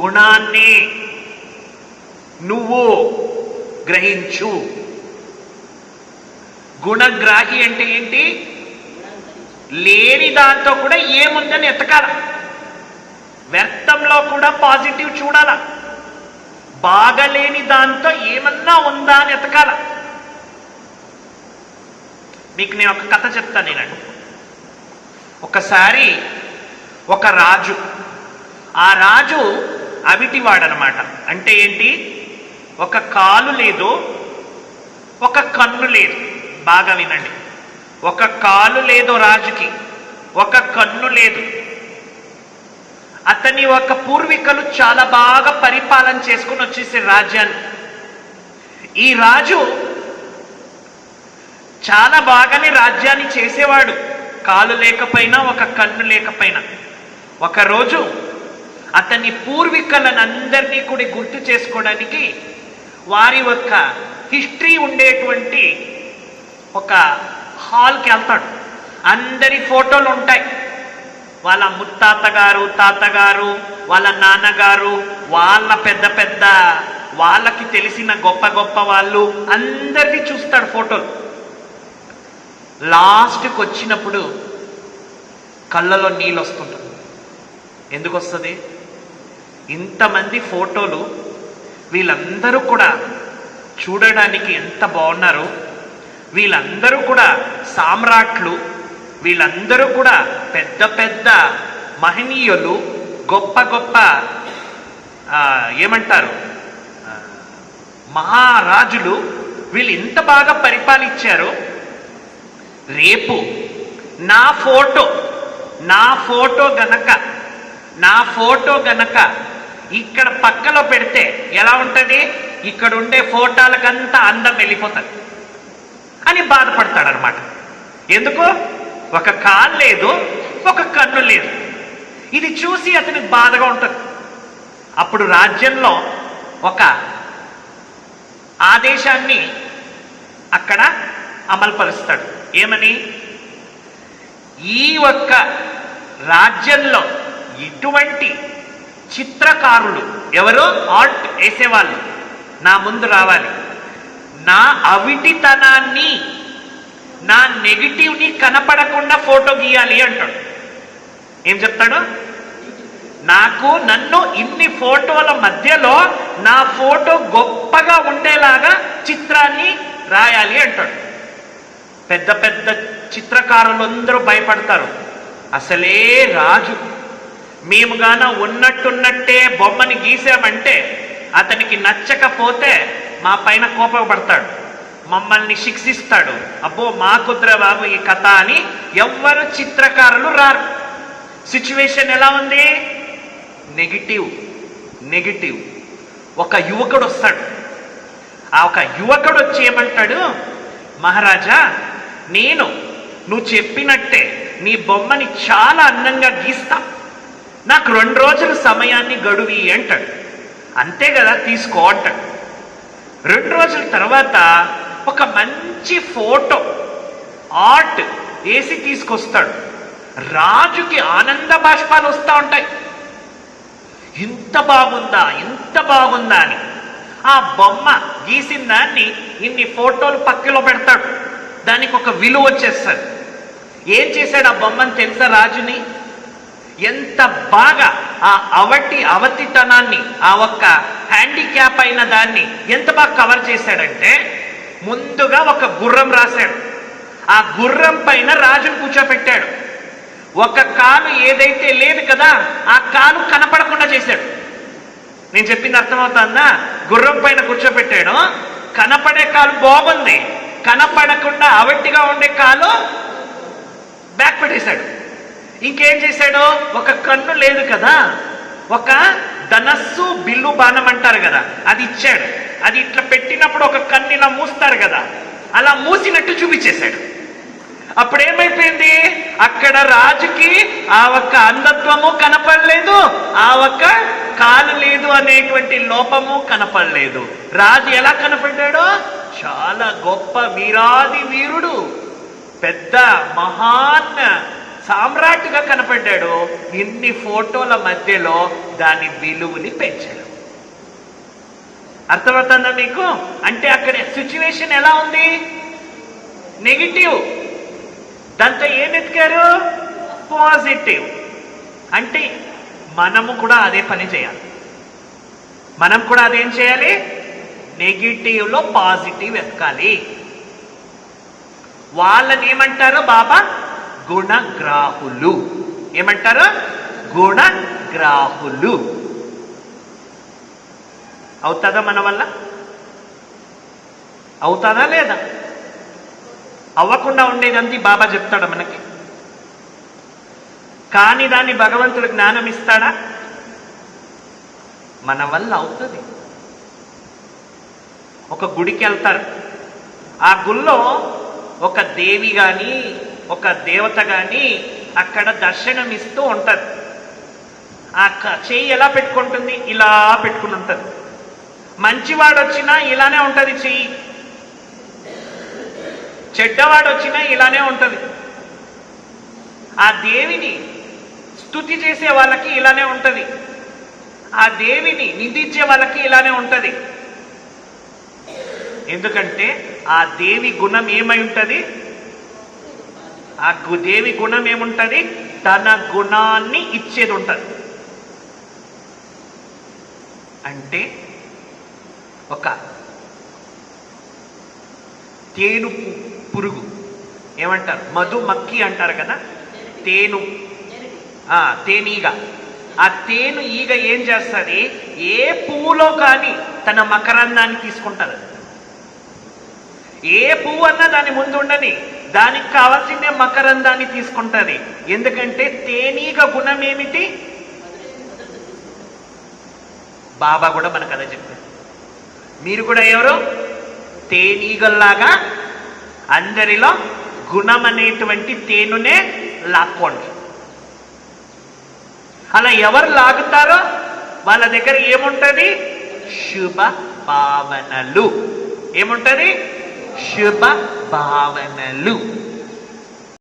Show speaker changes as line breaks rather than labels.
గుణాన్ని నువ్వు గ్రహించు. గుణగ్రాహి అంటే ఏంటి? లేని దాంతో కూడా ఏముందని ఎతకాల. వ్యర్థంలో కూడా పాజిటివ్ చూడాల. బాగలేని దాంతో ఏమన్నా ఉందా అని ఎతకాల. మీకు నేను ఒక కథ చెప్తాను నేనండి. ఒకసారి ఒక రాజు ఆ రాజు అవిటివాడనమాట. అంటే ఏంటి? ఒక కాలు లేదు ఒక కన్ను లేదు. బాగా వినండి. ఒక కాలు లేదు రాజుకి ఒక కన్ను లేదు. అతని ఒక పూర్వీకులు చాలా బాగా పరిపాలన చేసుకుని వచ్చేసే రాజ్యాన్ని ఈ రాజు చాలా బాగానే రాజ్యాన్ని చేసేవాడు. కాలు లేకపోయినా ఒక కన్ను లేకపోయినా. ఒకరోజు అతని పూర్వీకులను అందరినీ కూడా గుర్తు చేసుకోవడానికి వారి యొక్క హిస్టరీ ఉండేటువంటి ఒక హాల్కి వెళ్తాడు. అందరి ఫోటోలు ఉంటాయి. వాళ్ళ ముత్తాతగారు తాతగారు వాళ్ళ నాన్నగారు వాళ్ళ పెద్ద పెద్ద వాళ్ళకి తెలిసిన గొప్ప గొప్ప వాళ్ళు అందరినీ చూస్తాడు ఫోటోలు. లాస్ట్కి వచ్చినప్పుడు కళ్ళలో నీళ్ళు వస్తుంటుంది ఎందుకు వస్తుంది? ఇంతమంది ఫోటోలు వీళ్ళందరూ కూడా చూడడానికి ఎంత బాగున్నారు వీళ్ళందరూ కూడా సామ్రాట్లు వీళ్ళందరూ కూడా పెద్ద పెద్ద మహనీయులు గొప్ప గొప్ప ఏమంటారు? మహారాజులు వీళ్ళు ఇంత బాగా పరిపాలించారు రేపు నా ఫోటో నా ఫోటో గనక నా ఫోటో గనక ఇక్కడ పక్కలో పెడితే ఎలా ఉంటుంది? ఇక్కడ ఉండే ఫోటోలకంతా అందం వెళ్ళిపోతుంది. అని బాధపడతాడనమాట ఎందుకు? ఒక కాలు లేదు ఒక కన్ను లేదు. ఇది చూసి అతనికి బాధగా ఉంటుంది. అప్పుడు రాజ్యంలో ఒక ఆదేశాన్ని అక్కడ అమలుపరుస్తాడు. ఏమని? ఈ ఒక్క రాజ్యంలో ఇటువంటి చిత్రకారుడు. ఎవరు? ఆర్ట్ వేసేవాళ్ళు. నా ముందు రావాలి. నా అవిటితనాన్ని నా నెగిటివ్ని కనపడకుండా ఫోటో గీయాలి అంటాడు. ఏం చెప్తాడు? నాకు నన్ను ఇన్ని ఫోటోల మధ్యలో నా ఫోటో గొప్పగా ఉండేలాగా చిత్రాన్ని రాయాలి అంటాడు. పెద్ద పెద్ద చిత్రకారులందరూ భయపడతారు. అసలే రాజు. మేము గాన ఉన్నట్టున్నట్టే బొమ్మని గీసామంటే అతనికి నచ్చకపోతే మా పైన కోపపడతాడు. మమ్మల్ని శిక్షిస్తాడు. అబ్బో మా కుద్ర బాబు ఈ కథ అని ఎవ్వరు చిత్రకారులు రారు. సిచ్యువేషన్ ఎలా ఉంది? నెగిటివ్ నెగిటివ్ ఒక యువకుడు వస్తాడు. ఆ ఒక యువకుడు వచ్చి ఏమంటాడు? మహారాజా నేను నువ్వు చెప్పినట్టే నీ బొమ్మని చాలా అందంగా గీస్తా. నాకు రెండు రోజుల సమయాన్ని గడువి అంటాడు. అంతే కదా తీసుకో అంటాడు. రెండు రోజుల తర్వాత ఒక మంచి ఫోటో ఆర్ట్ వేసి తీసుకొస్తాడు. రాజుకి ఆనంద బాష్పాలు వస్తూ ఉంటాయి. ఇంత బాగుందా ఇంత బాగుందా అని. ఆ బొమ్మ గీసిన దాన్ని ఇన్ని ఫోటోలు పక్కలో పెడతాడు. దానికి ఒక విలువ వచ్చేస్తుంది. ఏం చేశాడు ఆ బొమ్మని తెలుసా రాజుని? ఎంత బాగా ఆ అవటి అవతితనాన్ని ఆ ఒక్క హ్యాండిక్యాప్ అయిన దాన్ని ఎంత బాగా కవర్ చేశాడంటే ముందుగా ఒక గుర్రం రాశాడు. ఆ గుర్రం పైన రాజును కూర్చోపెట్టాడు. ఒక కాలు ఏదైతే లేదు కదా ఆ కాలు కనపడకుండా చేశాడు. నేను చెప్పింది అర్థమవుతుందా? గుర్రం పైన కూర్చోపెట్టాడు. కనపడే కాలు బాగుంది. కనపడకుండా అవట్టిగా ఉండే కాలు బ్యాక్ పెట్టేశాడు. ఇంకేం చేశాడు? ఒక కన్ను లేదు కదా? ఒక ధనస్సు బిల్లు బాణం అంటారు కదా అది ఇచ్చాడు. అది ఇట్లా పెట్టినప్పుడు ఒక కన్ను ఇలా మూస్తారు కదా అలా మూసినట్టు చూపించేశాడు. అప్పుడు ఏమైపోయింది అక్కడ రాజుకి ఆ ఒక్క అంధత్వము కనపడలేదు ఆ ఒక్క కాలు లేదు అనేటువంటి లోపము కనపడలేదు. రాజు ఎలా కనపడ్డాడో? చాలా గొప్ప వీరాది వీరుడు పెద్ద మహాన్ సామ్రాట్గా కనపడ్డాడు. ఇన్ని ఫోటోల మధ్యలో దాని విలువని పెంచాడు. అర్థమవుతుందా మీకు? అంటే అక్కడ సిచ్యువేషన్ ఎలా ఉంది? నెగిటివ్. దాంతో ఏం ఎత్తుకారు పాజిటివ్. అంటే మనము కూడా అదే పని చేయాలి. మనం కూడా అదేం చేయాలి? నెగిటివ్లో పాజిటివ్ ఎతకాలి వాళ్ళని ఏమంటారు బాబా? గుణగ్రాహులు. ఏమంటారు? గుణగ్రాహులు. అవుతుందా మన వల్ల? అవుతుందా లేదా? అవ్వకుండా ఉండేదంది బాబా చెప్తాడా మనకి. కాని దాన్ని భగవంతుడు జ్ఞానం ఇస్తాడా? మన వల్ల అవుతుంది. ఒక గుడికి వెళ్తారు. ఆ గుళ్ళో ఒక దేవి కానీ ఒక దేవత కానీ అక్కడ దర్శనం ఇస్తూ ఆ చేయి చెయ్యి ఎలా పెట్టుకుంటుంది? ఇలా పెట్టుకుని ఉంటుంది మంచివాడు వచ్చినా ఇలానే ఉంటుంది చెయ్యి చెడ్డవాడు వచ్చినా ఇలానే ఉంటుంది. ఆ దేవిని స్తుతి చేసే వాళ్ళకి ఇలానే ఉంటుంది. ఆ దేవిని నిందించే వాళ్ళకి ఇలానే ఉంటుంది. ఎందుకంటే ఆ దేవి గుణం ఏమై ఉంటుంది? ఆ గు- దేవి గుణం ఏముంటుంది? తన గుణాన్ని ఇచ్చేది ఉంటుంది. అంటే ఒక తేను పురుగు. ఏమంటారు? మధు మక్కి అంటారు కదా? తేను. ఆ, తేనీగ. ఆ తేను ఈగ ఏం చేస్తుంది? ఏ పువ్వులో కానీ తన మకరందాన్ని తీసుకుంటారు ఏ పువ్వు అన్నా దాని ముందు ఉండని దానికి కావాల్సిందే మకరందాన్ని తీసుకుంటుంది. ఎందుకంటే తేనీగ గుణం ఏమిటి బాబా కూడా మనకు అదే చెప్పారు. మీరు కూడా ఎవరు? తేనీగల్లాగా అందరిలో గుణం అనేటువంటి తేనునే లాక్కోండి. అలా ఎవరు లాగుతారో వాళ్ళ దగ్గర ఏముంటది? శుభ భావనలు ఏముంటది? శుభ భావనలు